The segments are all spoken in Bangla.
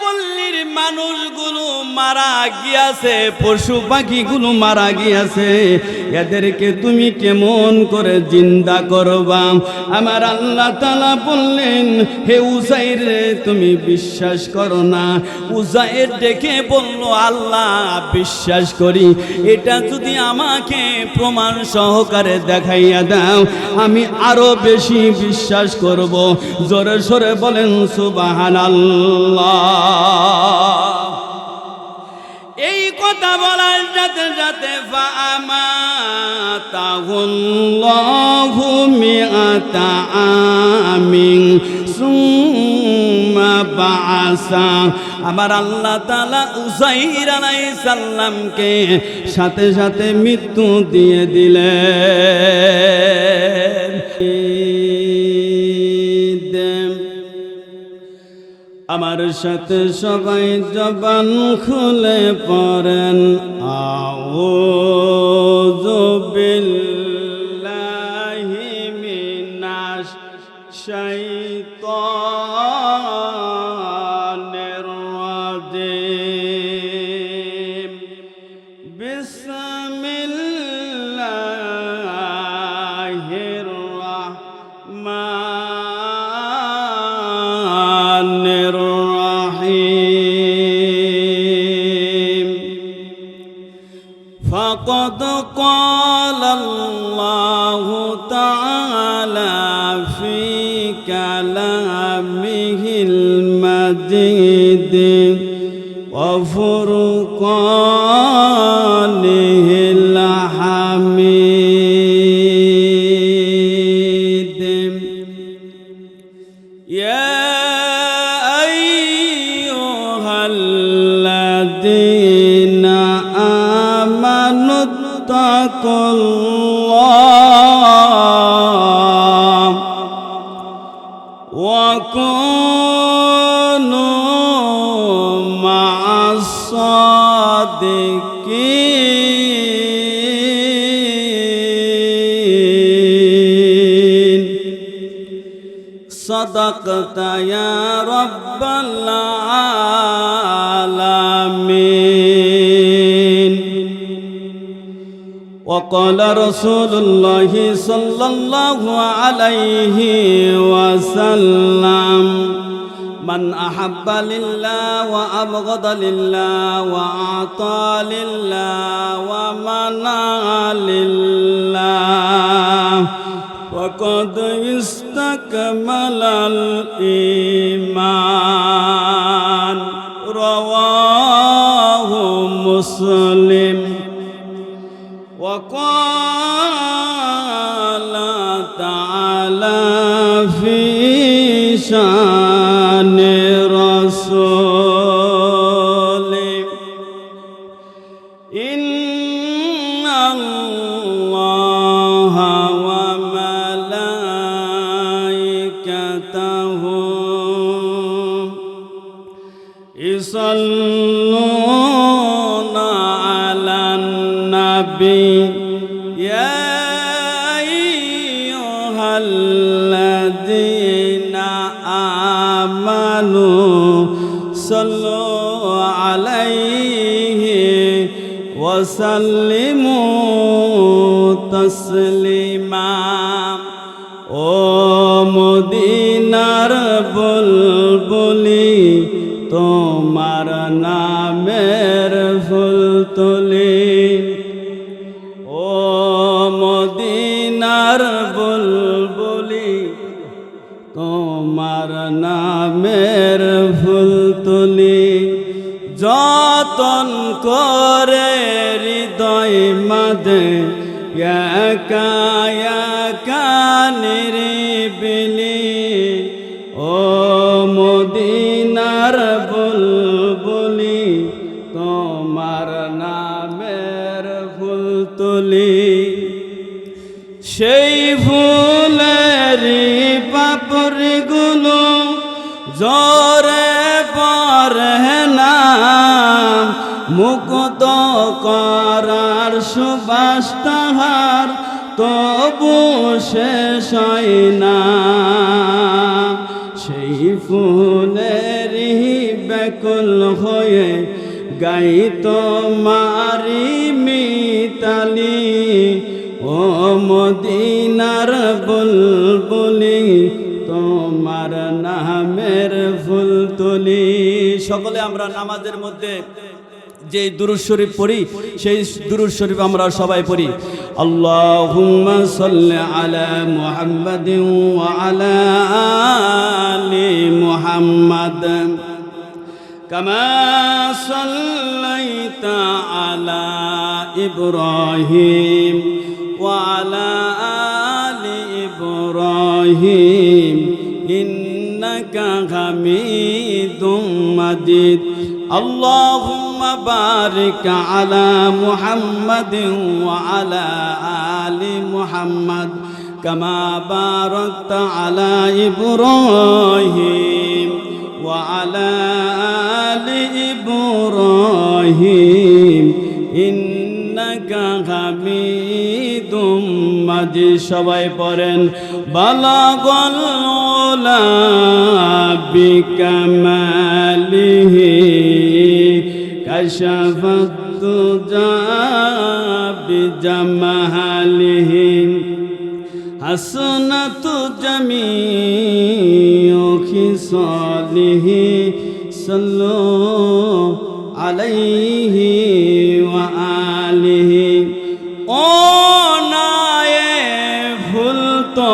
পল্লীর মানুষগুলো মারা গিয়াছে, পশু পাখিগুলো মারা গিয়াছে। এদেরকে তুমি কেমন করে জিন্দা করবা? আমার আল্লাহ তালা বললেন, হে উজাইর, তুমি বিশ্বাস করো না। উজাইর ডেকে বলল, আল্লাহ, বিশ্বাস করি। এটা যদি আমাকে প্রমাণ সহকারে দেখাইয়া দাও, আমি আরও বেশি বিশ্বাস করব। জোরে সরে বলেন সুবাহান এই কথা বলার যাতে যাতে মিআতা আমিন, সুম্মা বাআসা। আমার আল্লাহ তাআলা উসাইর আলাইহিস সাল্লামকে সাথে সাথে মৃত্যু দিয়ে দিলেন। আমার সাথে সবাই জবান খুলে পড়েন। আও বিল্লাহি। المجيد وفرقانه الحميد. يا أيها الذين آمنوا اتقوا الله وكونوا الصادقين صدقت يا رب العالمين. وقال رسول الله صلى الله عليه وسلم من أحب لله وأبغض لله وأعطى لله ومنع لله فقد استكمل الإيمان رواه مسلم. الذين آمنوا صلوا عليه وسلموا تسليما ও মদিনার বুলবুলি তোমার নামের ফুল তুলি মাঝে একা একা নিরিবিলি ও মদিনার বুলবুলি, তোমার নামের ফুল সেই ফুলেরই পাপড়িগুলো জরে পরে না, মুক্ত করার তাহার তবু শেষ না। সেই ফুলের ব্যাকুল হয়ে গাই তোমারি মিতালি। ও মদিনার বুলবুলি, তোমার নামের ফুল তুলি সকলে আমরা নামাজের মধ্যে যে দুরুদ শরীফ পড়ি সেই দুরুদ শরীফ আমরা সবাই পড়ি আল্লাহুম্মা সাল্লি আলা মুহাম্মাদিন ওয়া আলা আলি মুহাম্মাদ كما صليت على إبراهيم وعلى آل إبراهيم إنك حميد مجيد اللهم بارك على محمد وعلى آل محمد كما باركت على إبراهيم وعلى آل إبراهيم إنك حميد مجيد সবাই পড়েন বালাগল ওলা বিকামালিহি কাশাফত তুজা বিজামালিহি حسنة جميع خصاله صلوا عليه وآله ও নায়ে ফুল তো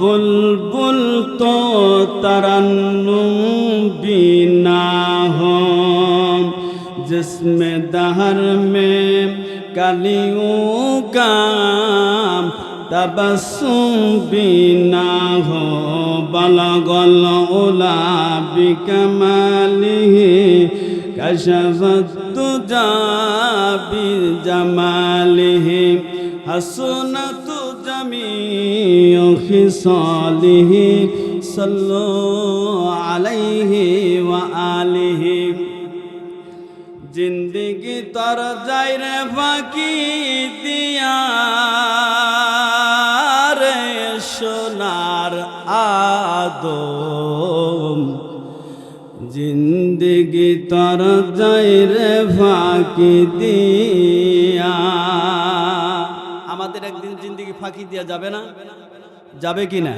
বুলবুল তো তরন্নুম दहर में कलियों काम तबसुम बिना हो बल गल ओला बिकमाली कशवत जाबी जमाली हसनत जमी खिसाली सल्लो अलैहि व आलिही তর যাই রে ফাঁকি দিয়া রে সোনার আদম। জিন্দিগি তর যাই রে ফাঁকি দিয়া। আমাদের একদিন জিন্দিগি ফাঁকি দিয়া যাবে না? যাবে কি না?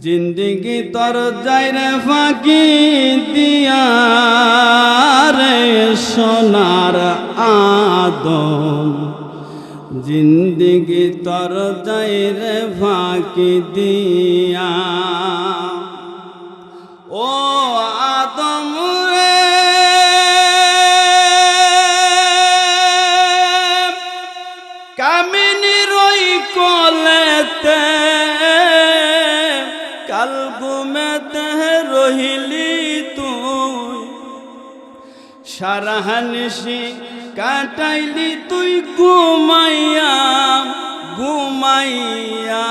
জিন্দিগি তর যাইরে ফাঁকি দিয়া রে সোনার আদম। জিন্দিগি তর যাইরে ফাঁকি দিয়া। ও কাল ঘুমেতে রহিলি তুই। সারাহানিসি কাটাইলি তুই ঘুমাইয়া ঘুমাইয়া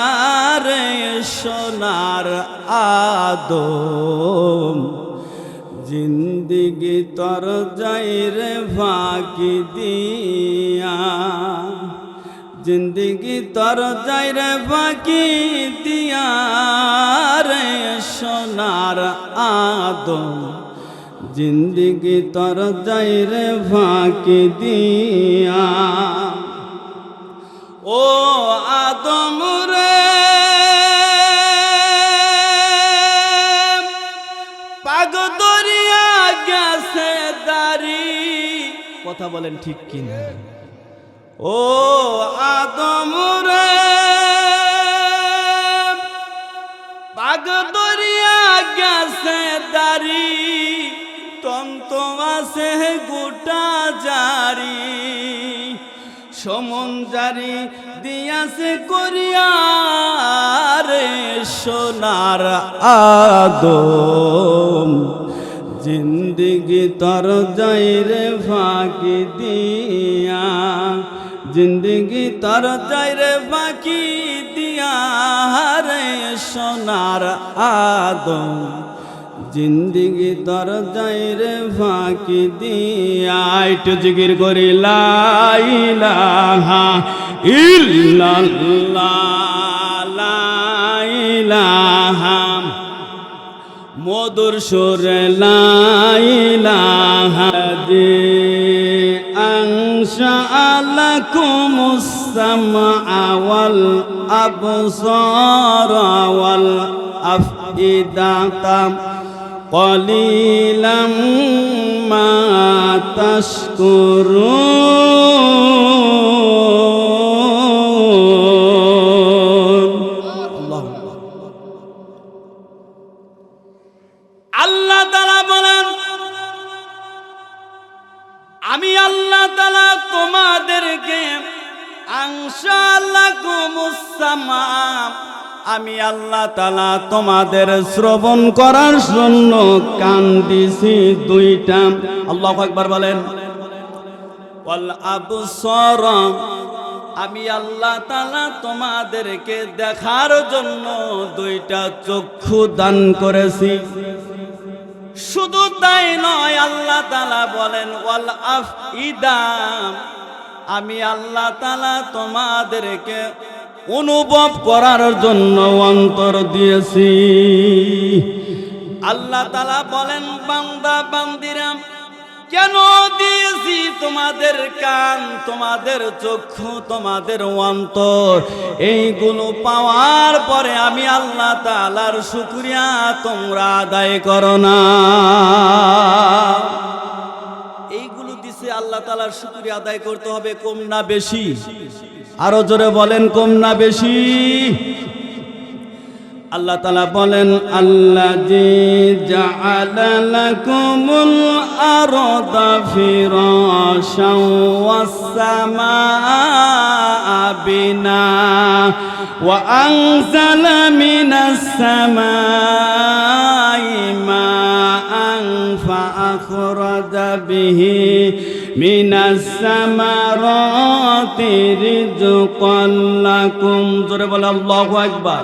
রে সোনার আদম। জিন্দিগি তর যাই রে ফাঁকি দিয়া। জিন্দিগি তর যাই রে ফাঁকি দিয়া রে সোনার আদম জিন্দিগি তর যাই রে ফাঁকি দিয়া ও আদম রে পাগ দরিয়া গেছে দাড়ি কথা বলেন ঠিক কিনা? ও আদম রে পাগ দরিয়া গেছে দাড়ি, তন্ত আছে গোটা জারি, সমন জারি দিয়াছে করিয়া রে সোনার আদম। জিন্দিগি তর যাই রে ফাঁকি দিয়া জিন্দিগি তর যাই রে ফাঁকি দিয়া সোনার আদম। জিন্দিগি তর যাই রে ফাঁকি দিয়া, একটু জিগির করি লাইলাহা ইল্লাল্লাহ মধুর সুর লাইলাহা দে আংশা لكم السمع والأبصار والأفئدة قليلا ما تشكرون. আমি আল্লাহ তালা তোমাদের শ্রবণ করার জন্য কান দিছি দুইটা। আল্লাহ একবার বলেন। আমি আল্লাহ তালা তোমাদেরকে দেখার জন্য দুইটা চক্ষু দান করেছি। শুধু তাই নয়, আল্লাহ তালা বলেন, ওয়াল আফ ইদাম আমি আল্লাহ তালা তোমাদেরকে অনুভব করার জন্য অন্তর দিয়েছি। আল্লাহ তালা বলেন, বান্দা বান্দিরাম কেন দিয়েছি তোমাদের কান, তোমাদের চক্ষু, তোমাদের অন্তর? এইগুলো পাওয়ার পরে আমি আল্লাহ তালার শুক্রিয়া তোমরা আদায় করো না। এইগুলো দিছে আল্লাহ তালার শুক্রিয়া আদায় করতে হবে, কম না বেশি। আরও জোরে বলেন, কম না বেশি। আল্লাহ তালা বলেন আল্লাহ জি জালাকুমুল আরদা ফিরাশাও ওয়াস-সামাআ বিনা ওয়া আনজালা মিনাস সামাই মাআন ফাআখরাজা বিহি জোরে বলে আল্লাহু আকবার।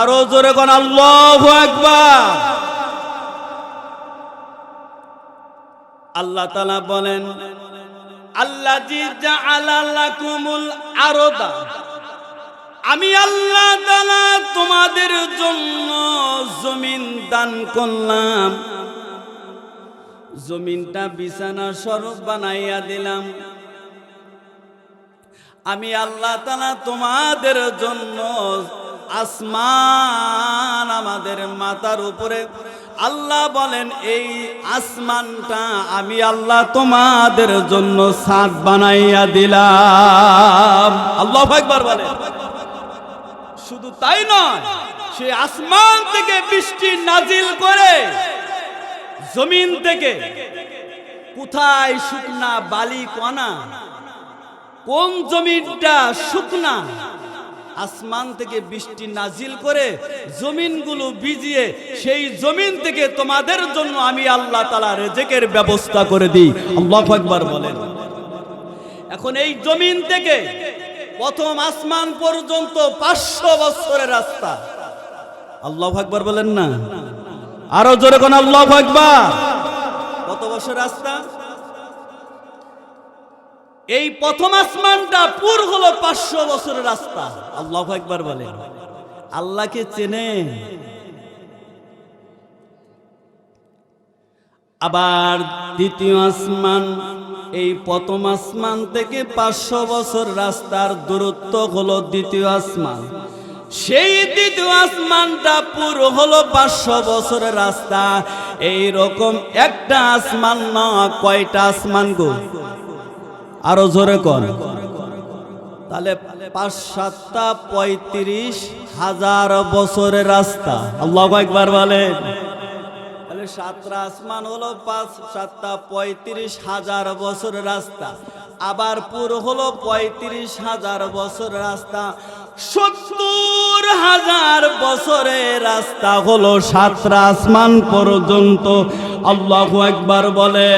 আরও জোরে কোন আল্লাহ একবার আল্লাহ তালা বলেন আল্লাহ জি জাআলাকুমুল আরদা। আমি আল্লাহ তালা তোমাদের জন্য জমিন দান করলাম। জমিনটা বিছানা স্বরূপ বানাইয়া দিলাম। আমি আল্লাহ তালা তোমাদের জন্য আসমান আমাদের মাথার উপরে আল্লাহ বলেন, এই আসমানটা আমি আল্লাহ তোমাদের জন্য সাত বানাইয়া দিলাম। আল্লাহ একবার বলে শুধু তাই নয়, সে আসমান থেকে বৃষ্টি নাজিল করে জমিন থেকে কোথায় শুকনা বালি কণা? কোন জমিনটা শুকনা? আসমান থেকে বৃষ্টি নাজিল করে জমিনগুলো ভিজিয়ে সেই জমিন থেকে তোমাদের জন্য আমি আল্লাহ তালা রেজেকের ব্যবস্থা করে দিই। আল্লাহ একবার বলেন। এখন এই জমিন থেকে প্রথম আসমান পর্যন্ত পাঁচশো বছরের রাস্তা। আল্লাহ একবার বলেন না? আরও জোরে কোন আল্লাহ একবার কত বছর রাস্তা? এই প্রথম আসমানটা পুর হলো পাঁচশো বছরের রাস্তা। আল্লাহ একবার বলে আল্লাহকে চেনে। আবার দ্বিতীয় আসমান, এই প্রথম আসমান থেকে পাঁচশো বছর রাস্তার দূরত্ব হলো দ্বিতীয় আসমান। সেই দ্বিতীয় আসমানটা পুরো হলো পাঁচশো বছরের রাস্তা। এই রকম একটা আসমান না, কয়টা আসমান গো? আরও জোরে কর তাহলে পাঁচ, সাতটা, পঁয়ত্রিশ হাজার বছরের রাস্তা। আল্লাহ একবার বলেন। তাহলে সাতটা আসমান হলো পাঁচ, সাতটা, পঁয়ত্রিশ হাজার বছরের রাস্তা। আবার পুরো হলো পঁয়ত্রিশ হাজার বছর রাস্তা। সত্তর হাজার বছরের রাস্তা হলো সাতটা আসমান পর্যন্ত। আল্লাহ একবার বলে,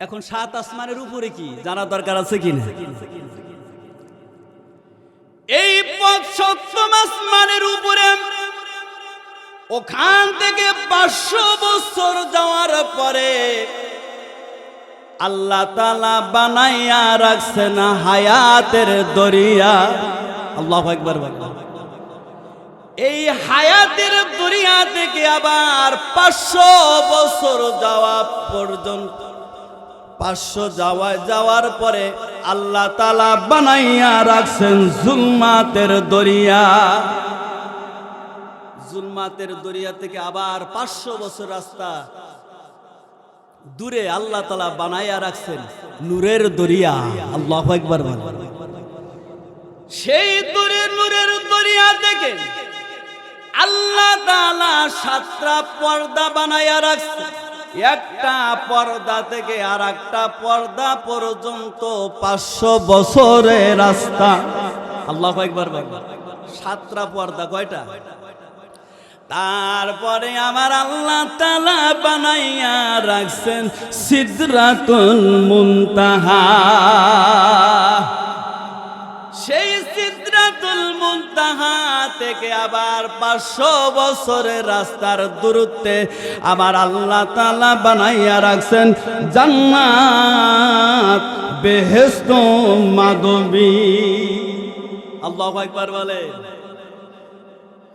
এখন সাত আসমানের উপরে কি? জানা দরকার আছে কি না? এই পথ সপ্তম আসমানের উপরে। ওখান থেকে পাঁচশো বছর যাওয়ার পরে আল্লাহ তালা বানাইয়া রাখছে না হায়াতের দরিয়া। আল্লাহ একবার এই হায়াতের দরিয়া থেকে আবার পাঁচশো বছর যাওয়া পর্যন্ত, পাঁচশো যাওয়া যাওয়ার পরে আল্লাহ তালা বানাইয়া রাখছেন জুলমাতের দরিয়া। জুলমাতের দরিয়া থেকে আবার পাঁচশো বছর রাস্তা দূরে আল্লাহ তালা বানাইয়া রাখছেন নূরের দরিয়া। আল্লাহ একবার সেই দূরে নূরের দরিয়া থেকে আল্লাহ সাতটা পর্দা বানাইয়া রাখছে। একটা পর্দা থেকে আর একটা পর্দা পর্যন্ত পাঁচশো বছরের রাস্তা। আল্লাহ একবার সাতটা পর্দা কয়টা? তারপরে আমার আল্লাহ তালা বানাইয়া রাখছেন সিদ্রাতুল মুনতাহা। সেই সিদ্রাতুল মুনতাহা থেকে আবার পাঁচশো বছরের রাস্তার দূরত্বে আমার আল্লাহ তালা বানাইয়া রাখছেন জান্নাত বেহেস্ত মাধবী। আল্লাহ একবার বলে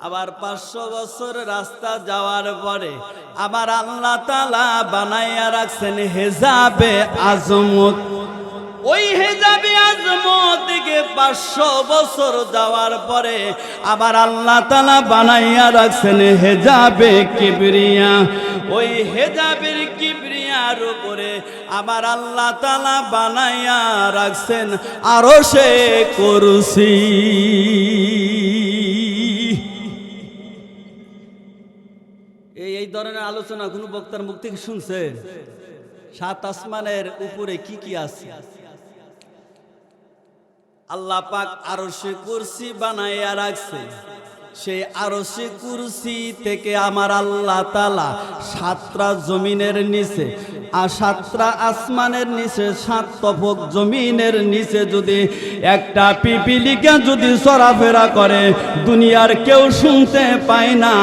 আবার পাঁচশো বছর রাস্তা যাওয়ার পরে আমার আল্লাহ তালা বানাইয়া রাখছেন হেজাবে আজমত। ওই হেজাবে আজমত থেকে পাঁচশো বছর যাওয়ার পরে আবার আল্লাহ তালা বানাইয়া রাখছেন হেজাবে কিবরিয়া। ওই হেজাবের কিবরিয়ার উপরে আমার আল্লাহ তালা বানাইয়া রাখছেন আরও সে করছি এই ধরনের আলোচনা কোনো বক্তার মুখ থেকে শুনছেন? সাত আসমানের উপরে কি কি আছে? আল্লাহ পাক আরও সে কুরসি বানাইয়া রাখছে। সেই আরও সে কুরসি থেকে আমার আল্লাহ তালা সাতটা জমিনের নিচে আর সাতটা আসমানের নিচে, সাত তফক জমিনের নিচে যদি একটা পিপিলিকা যদি চলাফেরা করে, দুনিয়ার কেউ শুনতে পায় না।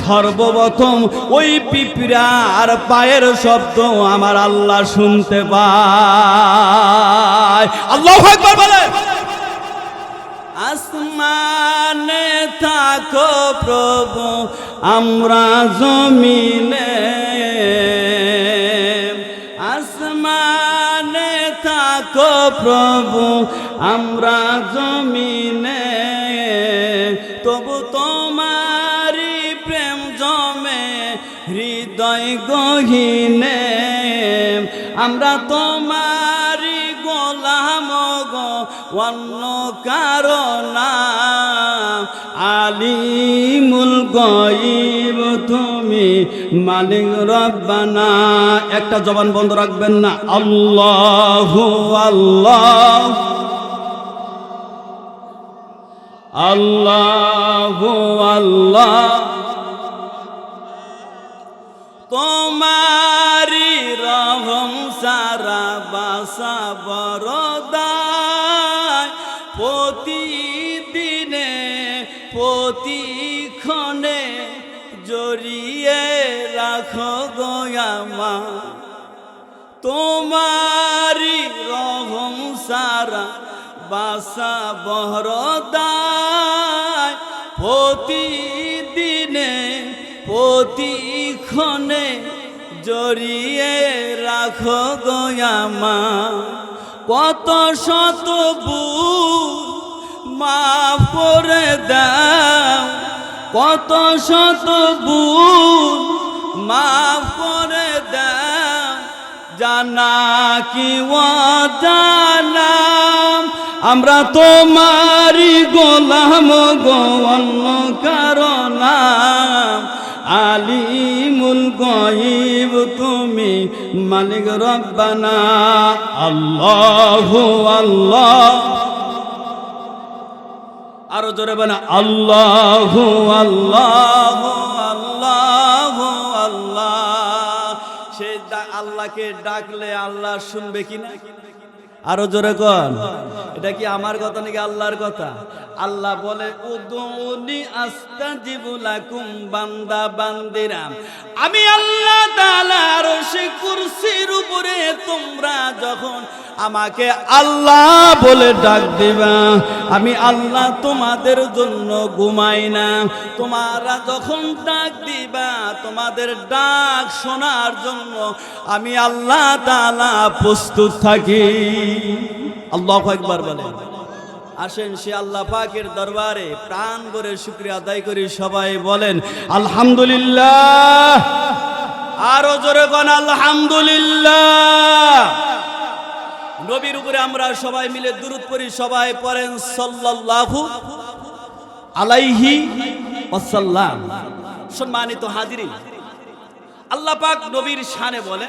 সর্বপ্রথম ওই পিপিরা আর পায়ের শব্দ আমার আল্লাহ শুনতে পায়। আল্লাহ বলে আসমানে থাকো প্রভু, আমরা জমিনে থাকো প্রভু, আমরা জমিনে, তবু তোমারি প্রেম জমে, হৃদয় গহিনে, আমরা তোমারি গোলাম গো, অন্য কারণা আলিমুল গইব তুমি মালিক রব্বানা। একটা জবান বন্ধ রাখবেন না। আল্লাহ আল্লাহ। আল্লাহ আল্লাহ। তোমারি রহম সারা বাসা বরদায় জড়িয়ে রাখো গোয়ামা তোমারি রহম সারা বাসা বহরদায়। প্রতিদিনে, প্রতিক্ষণে জড়িয়ে রাখো গোয়ামা কত শত ভুল মাফ করে দাও। কত শত ভুল মাফ করে জানা কি জানা আমরা তোমারি গোলাম গো, অন্য কারণ আলিমুল গহিব তুমি মালিক রব্বানা। আল্লাহ আল্লাহ। আরও জোরে বলে আল্লাহ আল্লাহ আল্লাহ আল্লাহ। সে আল্লাহকে ডাকলে আল্লাহ শুনবে কিনা? আরও জোরে কন। এটা কি আমার কথা নাকি আল্লাহর কথা? আল্লাহ বলে উদুনি আস্তাজিবুলাকুম বান্দা বান্দিরা। আমি আল্লাহ তাআলা আরশে কুরসির উপরে তোমরা যখন আমাকে আল্লাহ বলে ডাক দিবা, আমি আল্লাহ তোমাদের জন্য ঘুমাই না। তোমারা যখন ডাক দিবা, তোমাদের ডাক শোনার জন্য আমি আল্লাহ তাআলা প্রস্তুত থাকি। আল্লাহ একবার বলেন আসেন সে আল্লাহ পাকের দরবারে প্রাণ ভরে শুক্রিয়া আদায় করি, সবাই বলেন, আলহামদুলিল্লাহ। আরও জোরে কোন আলহামদুলিল্লাহ। নবীর উপরে আমরা সবাই মিলে দুরুদ পড়ি, সবাই পড়েন, সাল্লাল্লাহু আলাইহি ওয়াসাল্লাম। সম্মানিত হাজিরিন, আল্লাহ পাক নবীর শানে বলে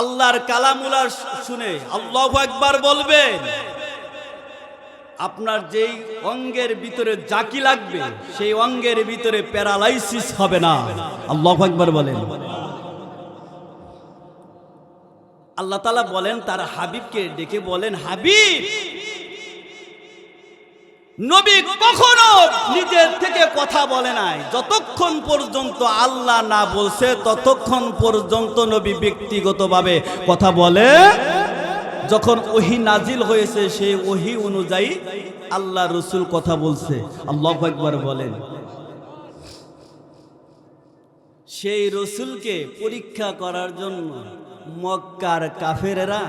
আল্লাহর কালামুলা শুনে আল্লাহ একবার বলবেন। আপনার যেই অঙ্গের ভিতরে জাকি লাগবে, সেই অঙ্গের ভিতরে প্যারালাইসিস হবে না। আল্লাহ একবার বলেন। আল্লাহ তালা বলেন, তার হাবিবকে ডেকে বলেন, হাবিব নবী কখনো নিজের থেকে কথা বলে নাই। যতক্ষণ পর্যন্ত আল্লাহ না বলছে, ততক্ষণ পর্যন্ত নবী ব্যক্তিগতভাবে কথা বলে। যখন ওহি নাজিল হয়েছে, সেই ওহি অনুযায়ী আল্লাহ রসুল কথা বলছে। আল্লাহ একবার বলেন। সেই রসুলকে পরীক্ষা করার জন্য মক্কার কাফেরেরা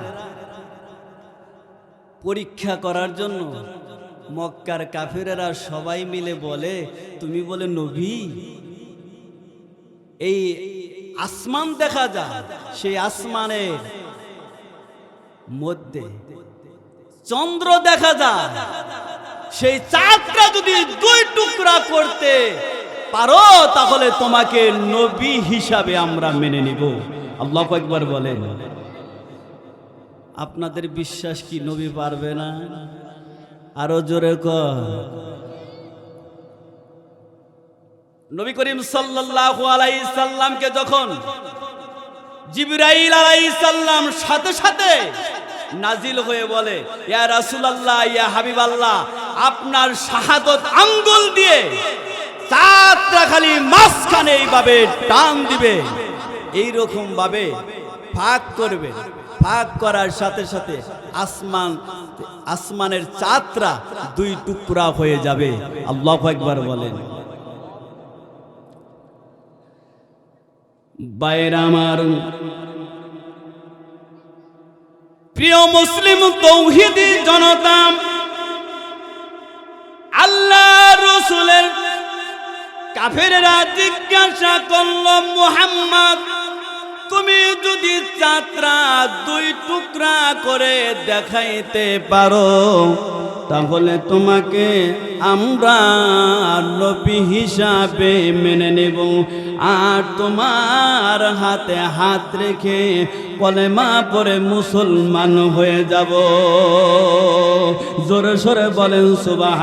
পরীক্ষা করার জন্য মক্কার কাফেরেরা সবাই মিলে বলে, তুমি বলে, নবী, এই আসমান দেখা যায় সেই আসমানের মধ্যে চন্দ্র দেখা যায় সেই চাঁদটা যদি দুই টুকরা করতে পারো, তাহলে তোমাকে নবী হিসাবে আমরা মেনে নিব। আল্লাহ একবার বলেন। আপনাদের বিশ্বাস কি নবী পারবে না? আরও জোরে কর নবী করিম সাল্লাল্লাহু আলাইহি সাল্লামকে যখন জিবরাইল আলাইহিস সালাম সাথে সাথে নাজিল হয়ে বলে, ইয়া রাসূলুল্লাহ, ইয়া হাবিবাল্লাহ, আপনার শাহাদত আঙ্গুল দিয়ে চাঁদটা খালি মাঝখানে এইভাবে টান দিবে এই রকম ভাবে ফাঁক করবে। ফাঁক করার সাথে সাথে আসমান, আসমানের চাঁদরা দুই টুকরা হয়ে যাবে। আল্লাহ একবার বলেন। বাইর আমার প্রিয় মুসলিম তৌহিদি জনতা আল্লাহ রসুলের কাফেরেরা জিজ্ঞাসা করল, মুহাম্মদ তুমি যদি যাত্রা দুই টুকরা করে দেখাইতে পারো, তাহলে তোমাকে আমরা নবী হিসাবে মেনে নেব। আর তোমার হাতে হাত রেখে কলেমা পরে মুসলমান হয়ে যাব। জোরে সরে বলেন সুবাহ